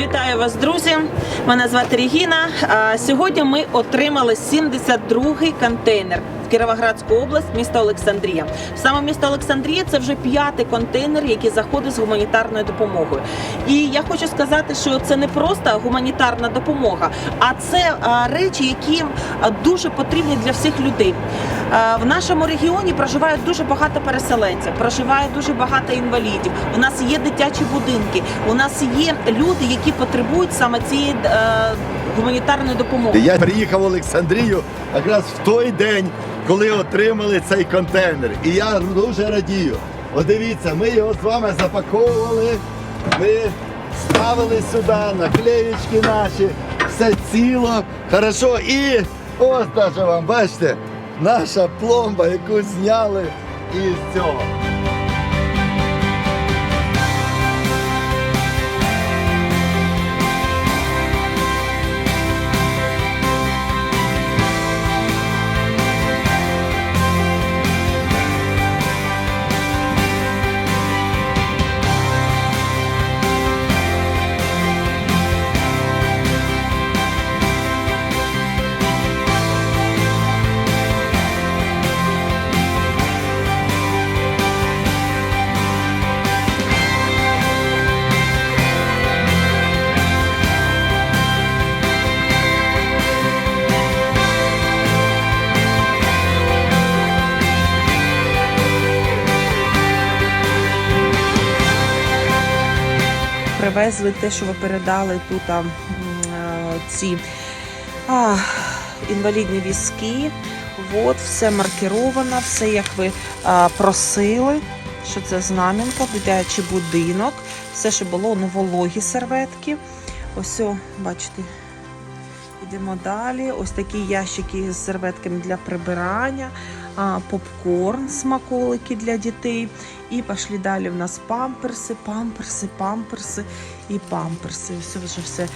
Вітаю вас, друзі! Мене звати Регіна. Сьогодні ми отримали 72-й контейнер Кіровоградську область, місто Олександрія. Саме місто Олександрія це вже п'ятий контейнер, який заходить з гуманітарною допомогою. І я хочу сказати, що це не просто гуманітарна допомога, а це речі, які дуже потрібні для всіх людей. В нашому регіоні проживають дуже багато переселенців, проживає дуже багато інвалідів. У нас є дитячі будинки, у нас є люди, які потребують саме цієї е, гуманітарної допомоги. Я приїхав в Олександрію якраз в той день, коли отримали цей контейнер. І я дуже радію. От дивіться, ми його з вами запаковували, ми ставили сюди наклеєчки наші, все ціло, хорошо. І ось даже вам, бачите, наша пломба, яку зняли із цього. Привезли те, що ви передали тут а, е, ці а, інвалідні візки. От, все маркіровано, все як ви а, просили. Що це знам'янка, дитячий будинок, все, що було, ну, вологі серветки. Ось, о, бачите, йдемо далі. Ось такі ящики з серветками для прибирання, попкорн, смаколики для дітей. І пішли далі в нас памперси, памперси, памперси і памперси. Все вже все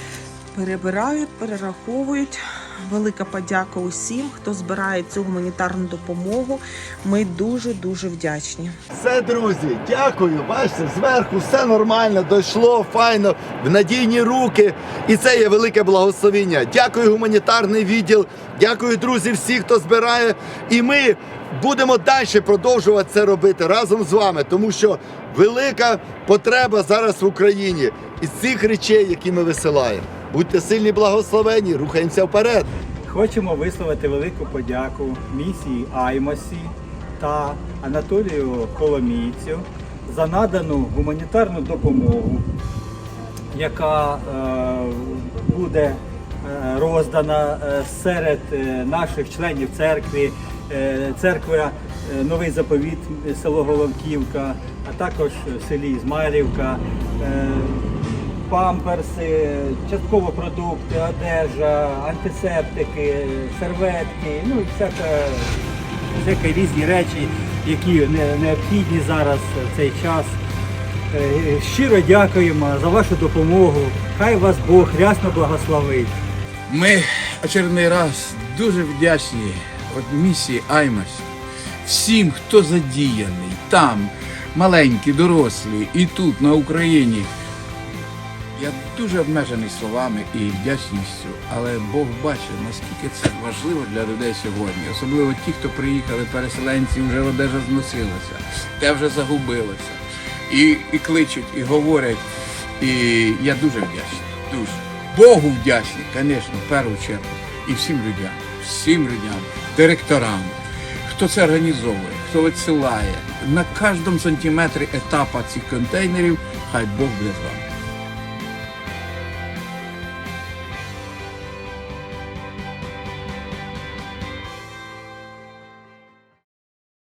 перебирають, перераховують. Велика подяка усім, хто збирає цю гуманітарну допомогу. Ми дуже дуже вдячні. Все, друзі, дякую. Бачите, зверху все нормально, дійшло файно, в надійні руки. І це є велике благословіння. Дякую, гуманітарний відділ. Дякую, друзі, всі, хто збирає. І ми будемо далі продовжувати це робити разом з вами, тому що велика потреба зараз в Україні із цих речей, які ми висилаємо. Будьте сильні, благословені, рухаємося вперед. Хочемо висловити велику подяку місії Аймосі та Анатолію Коломійцю за надану гуманітарну допомогу, яка е, буде е, роздана е, серед е, наших членів церкви, церква Новий Заповіт, село Головківка, а також селі Ізмайлівка. Памперси, частково продукти, одежа, антисептики, серветки, ну і всяка, всякі різні речі, які не- необхідні зараз в цей час. Е, Щиро дякуємо за вашу допомогу. Хай вас Бог рясно благословить. Ми очередний раз дуже вдячні от місії Аймас, всім, хто задіяний там, маленькі, дорослі, і тут, на Україні. Я дуже обмежений словами і вдячністю, але Бог бачить, наскільки це важливо для людей сьогодні. Особливо ті, хто приїхали, переселенці, вже одежа зносилася, те вже загубилося. І, і кличуть, і говорять. І я дуже вдячний. Дуже. Богу вдячний, звісно, в першу чергу. І всім людям, всім людям, директорам, хто це організовує, хто відсилає. На кожному сантиметрі етапа цих контейнерів, хай Бог буде з вами.